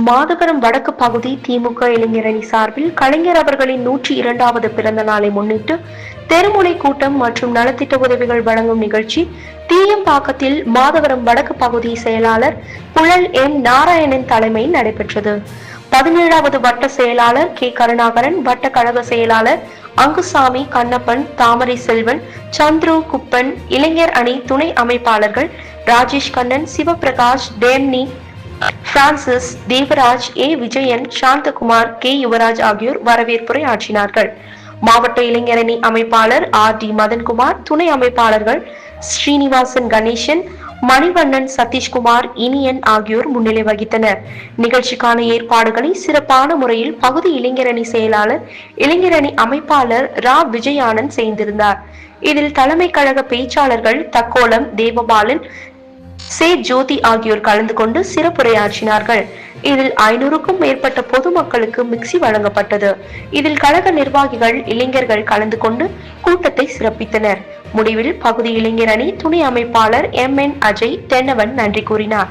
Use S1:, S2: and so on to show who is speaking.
S1: மாதவரம் வடக்கு பகுதி திமுக இளைஞரணி சார்பில் கலைஞர் அவர்களின் நூற்றி இரண்டாவது பிறந்த நாளை முன்னிட்டு தெருமுனை கூட்டம் மற்றும் நலத்திட்ட உதவிகள் வழங்கும் நிகழ்ச்சி தீயம்பாக்கத்தில் மாதவரம் வடக்கு பகுதி செயலாளர் புழல் எம் நாராயணன் தலைமையில் நடைபெற்றது. பதினேழாவது வட்ட செயலாளர் கே கருணாகரன் வட்ட கழக செயலாளர் அங்குசாமி கண்ணப்பன் தாமரை செல்வன் சந்துரு குப்பன் இளைஞர் அணி துணை அமைப்பாளர்கள் Rajesh Kannan Sivaprakash Themni Francis Devaraj A. Vijayan Santhakumar K. Yuvaraj ஆகியோர் வரவேற்புரை ஆற்றினார்கள். மாவட்ட இளைஞரணி அமைப்பாளர் ஆர். டி. மதன்குமார் துணை அமைப்பாளர்கள் ஸ்ரீனிவாசன் கணேசன் மணிவண்ணன் சதீஷ்குமார் இனியன் ஆகியோர் முன்னிலை வகித்தனர். நிகழ்ச்சிக்கான ஏற்பாடுகளை சிறப்பான முறையில் பகுதி இளைஞரணி செயலாளர் இளைஞரணி அமைப்பாளர் ரா. விஜயானந்த் செய்திருந்தார். இதில் தலைமை கழக பேச்சாளர்கள் தக்கோலம் தேவபாலன் சே ஜோதி ஆகியோர் கலந்து கொண்டு சிறப்புரையாற்றினார்கள். இதில் ஐநூறுக்கும் மேற்பட்ட பொதுமக்களுக்கு மிக்சி வழங்கப்பட்டது. இதில் கழக நிர்வாகிகள் இளைஞர்கள் கலந்து கொண்டு கூட்டத்தை சிறப்பித்தனர். முடிவில் பகுதி இளைஞர் அணி துணை அமைப்பாளர் எம் என் அஜய் தென்னவன் நன்றி கூறினார்.